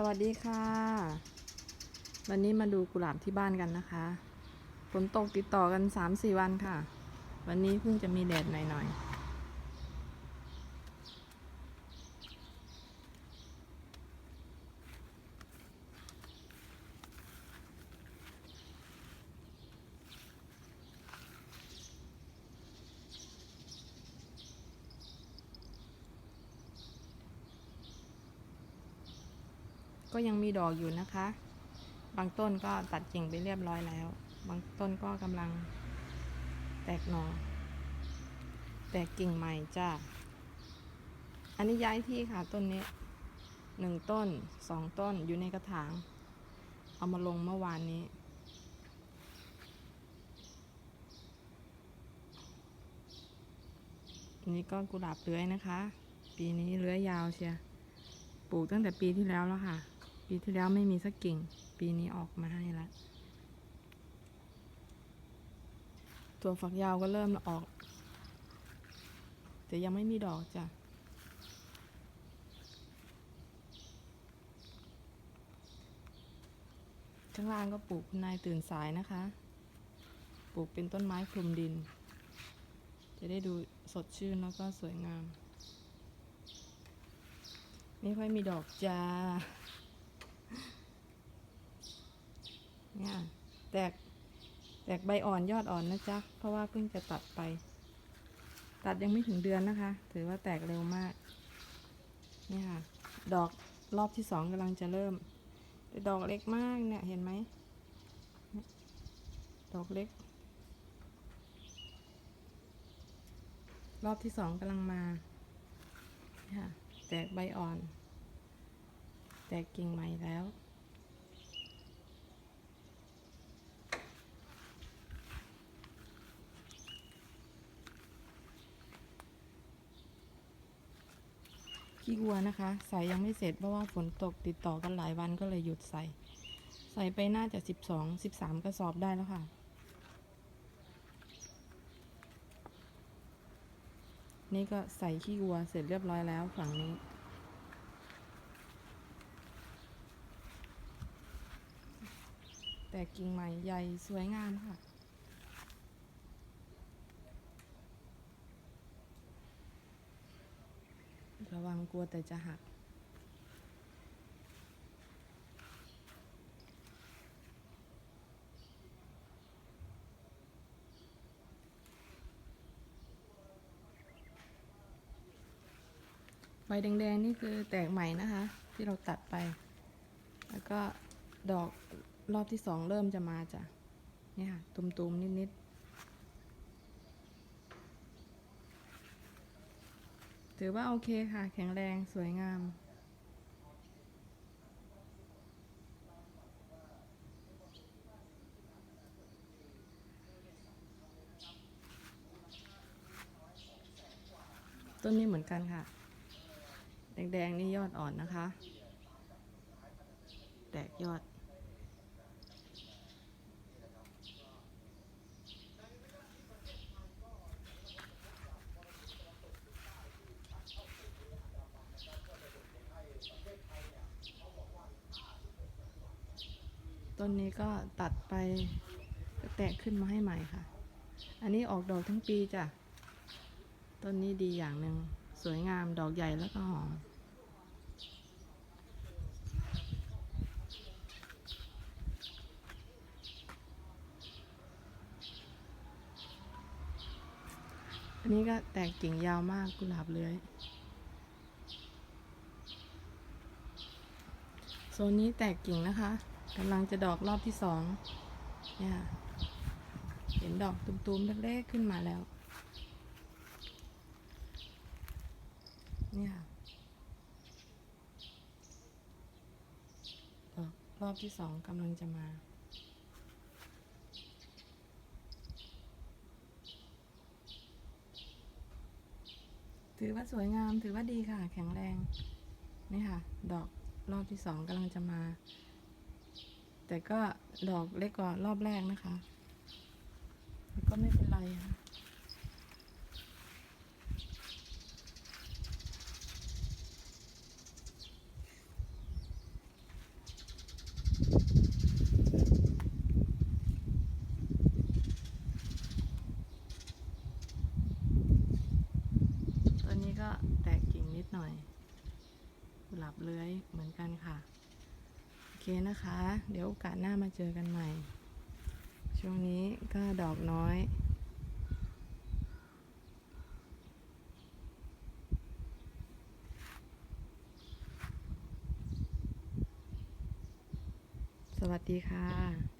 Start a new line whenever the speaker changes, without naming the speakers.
สวัสดีค่ะ วันนี้มาดูกุหลาบที่บ้านกันนะคะฝนตกติดต่อกัน 3-4 วันค่ะ วันนี้เพิ่งจะมีแดดหน่อยๆ ก็ยังมีดอกอยู่นะคะ บางต้นก็ตัดกิ่งไปเรียบร้อยแล้ว บางต้นก็กำลังแตกหนอแตกกิ่งใหม่จ้าอันนี้ย้ายที่ค่ะต้นนี้หนึ่งต้นสองต้นอยู่ในกระถาง เอามาลงเมื่อวานนี้นนี้ก็กุหลาบเลื้อยนะคะ ปีนี้เลื้อยยาวเชียปลูกตั้งแต่ปีที่แล้วแล้วค่ะ ปีที่แล้วไม่มีสักกิ่ง ปีนี้ออกมาให้ล้วตัวฝักยาวก็เริ่มออก แต่ยังไม่มีดอกจ้ะข้างล่างก็ปลูกคุณนายตื่นสายนะคะ ปลูกเป็นต้นไม้คลุมดิน จะได้ดูสดชื่นแล้วก็สวยงาม ไม่ค่อยมีดอกจ้า เนี่ยแตกแตกใบอ่อนยอดอ่อนนะจ๊ะ เพราะว่าเพิ่งจะตัดไป ตัดยังไม่ถึงเดือนนะคะ ถือว่าแตกเร็วมาก นี่ค่ะ ดอกรอบที่สองกำลังจะเริ่ม แต่ดอกเล็กมากเนี่ย เห็นไหม ดอกเล็ก รอบที่สองกำลังมาค่ะ แตกใบอ่อน แตกกิ่งใหม่แล้ว ขี้วัวนะคะ ใส่ยังไม่เสร็จเพราะว่าฝนตกติดต่อกันหลายวันก็เลยหยุดใส่ ใส่ไปน่าจะสิบสองสิบสามกระสอบได้แล้วค่ะ นี่ก็ใส่ขี้วัวเสร็จเรียบร้อยแล้วฝั่งนี้แต่กิ่งใหม่ใหญ่สวยงามค่ะ ระวังกลัวแต่จะหัก ใบแดงๆนี่คือแตกใหม่นะคะ ที่เราตัดไป แล้วก็ดอกรอบที่สองเริ่มจะมาจ้ะ เนี่ยค่ะตุ่มๆนิดๆ ถือว่าโอเคค่ะ แข็งแรงสวยงาม ต้นนี้เหมือนกันค่ะ แดงๆ นี่ยอดอ่อนนะคะ แตกยอด ต้นนี้ก็ตัดไปแตกขึ้นมาให้ใหม่ค่ะ อันนี้ออกดอกทั้งปีจ้ะ ต้นนี้ดีอย่างหนึ่งสวยงามดอกใหญ่แล้วก็หอม อันนี้ก็แตกกิ่งยาวมากกุหลาบเลื้อยโซนนี้แตกกิ่งนะคะ กำลังจะดอกรอบที่สองเนี่ยค่ะเห็นดอกตุ้มๆเล็กๆขึ้นมาแล้ว เนี่ยค่ะดอกรอบที่สองกำลังจะมาถือว่าสวยงามถือว่าดีค่ะ แข็งแรง นี่ค่ะ ดอกรอบที่สองกำลังจะมา แต่ก็ดอกเล็กกว่ารอบแรกนะคะก็ไม่เป็นไรค่ะก็แตกกิ่งนิดหน่อย หลับเลื้อยเหมือนกันค่ะ เคนะคะ เดี๋ยวโอกาสหน้ามาเจอกันใหม่ ช่วงนี้ก็ดอกน้อยสวัสดีค่ะ